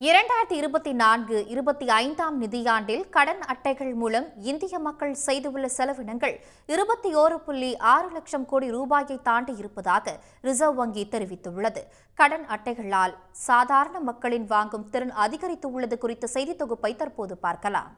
இரண்டாயிரத்தி இருபத்தி நான்கு இருபத்தி ஐந்தாம் நிதியாண்டில் கடன் அட்டைகள் மூலம் இந்திய மக்கள் செய்துள்ள செலவினங்கள் இருபத்தி ஓரு புள்ளி ஆறு லட்சம் கோடி ரூபாயை தாண்டி இருப்பதாக ரிசர்வ் வங்கி தெரிவித்துள்ளது. கடன் அட்டைகளால் சாதாரண மக்களின் வாங்கும் திறன் அதிகரித்துள்ளது குறித்த செய்தி தொகுப்பை தற்போது பார்க்கலாம்.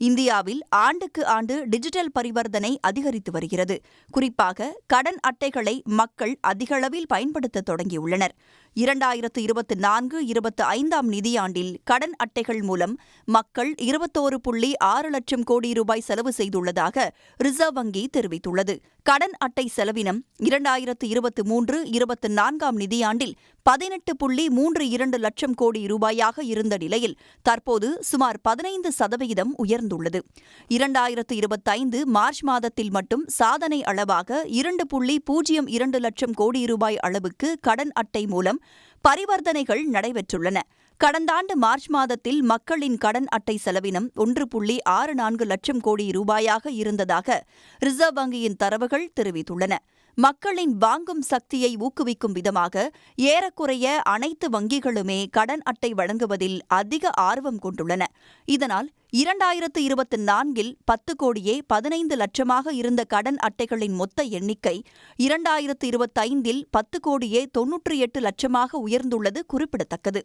இந்தியாவில் ஆண்டுக்கு ஆண்டு டிஜிட்டல் பரிவர்த்தனை அதிகரித்து வருகிறது. குறிப்பாக கடன் அட்டைகளை மக்கள் அதிகளவில் பயன்படுத்த தொடங்கியுள்ளனர். இரண்டாயிரத்து இருபத்தி நான்கு இருபத்தி ஐந்தாம் நிதியாண்டில் கடன் அட்டைகள் மூலம் மக்கள் இருபத்தோரு புள்ளி ஆறு லட்சம் கோடி ரூபாய் செலவு செய்துள்ளதாக ரிசர்வ் வங்கி தெரிவித்துள்ளது. கடன் அட்டை செலவினம் இரண்டாயிரத்து இருபத்தி மூன்று இருபத்தி நான்காம் நிதியாண்டில் பதினெட்டு புள்ளி மூன்று இரண்டு லட்சம் கோடி ரூபாயாக இருந்த நிலையில் தற்போது சுமார் பதினைந்து சதவிகிதம் உயர்ந்துள்ளது. இரண்டாயிரத்து இருபத்தைந்து மார்ச் மாதத்தில் மட்டும் சாதனை அளவாக இரண்டு புள்ளி பூஜ்ஜியம் இரண்டு லட்சம் கோடி ரூபாய் அளவுக்கு கடன் அட்டை மூலம் பரிவர்த்தனைகள் நடைபெற்றுள்ளன. கடந்த ஆண்டு மார்ச் மாதத்தில் மக்களின் கடன் அட்டை செலவினம் ஒன்று புள்ளி ஆறு நான்கு லட்சம் கோடி ரூபாயாக இருந்ததாக ரிசர்வ் வங்கியின் தரவுகள் தெரிவித்துள்ளன. மக்களின் வாங்கும் சக்தியை ஊக்குவிக்கும் விதமாக ஏறக்குறைய அனைத்து வங்கிகளுமே கடன் அட்டை வழங்குவதில் அதிக ஆர்வம் கொண்டுள்ளன. இதனால் இரண்டாயிரத்து இருபத்தி நான்கில் பத்து கோடியே பதினைந்து லட்சமாக இருந்த கடன் அட்டைகளின் மொத்த எண்ணிக்கை இரண்டாயிரத்து இருபத்தைந்தில் பத்து கோடியே தொன்னூற்றி எட்டு லட்சமாக உயர்ந்துள்ளது குறிப்பிடத்தக்கது.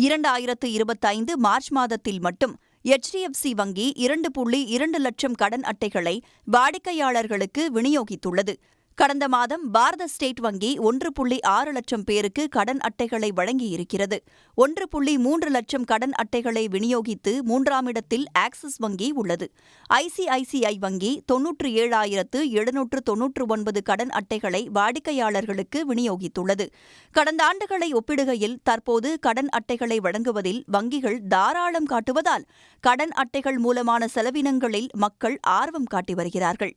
இரண்டாயிரத்து இருபத்தைந்து மார்ச் மாதத்தில் மட்டும் எச்டிஎஃப்சி வங்கி இரண்டு புள்ளி இரண்டு லட்சம் கடன் அட்டைகளை வாடிக்கையாளர்களுக்கு விநியோகித்துள்ளது. கடந்த மாதம் பாரத ஸ்டேட் வங்கி ஒன்று புள்ளி ஆறு லட்சம் பேருக்கு கடன் அட்டைகளை வழங்கியிருக்கிறது. ஒன்று புள்ளி மூன்று லட்சம் கடன் அட்டைகளை விநியோகித்து மூன்றாம் இடத்தில் ஆக்சிஸ் வங்கி உள்ளது. ஐசிஐசிஐ வங்கி தொன்னூற்று ஏழாயிரத்து எழுநூற்று தொன்னூற்று ஒன்பது கடன் அட்டைகளை வாடிக்கையாளர்களுக்கு விநியோகித்துள்ளது. கடந்த ஆண்டுகளை ஒப்பிடுகையில் தற்போது கடன் அட்டைகளை வழங்குவதில் வங்கிகள் தாராளம் காட்டுவதால் கடன் அட்டைகள் மூலமான செலவினங்களில் மக்கள் ஆர்வம் காட்டி வருகிறார்கள்.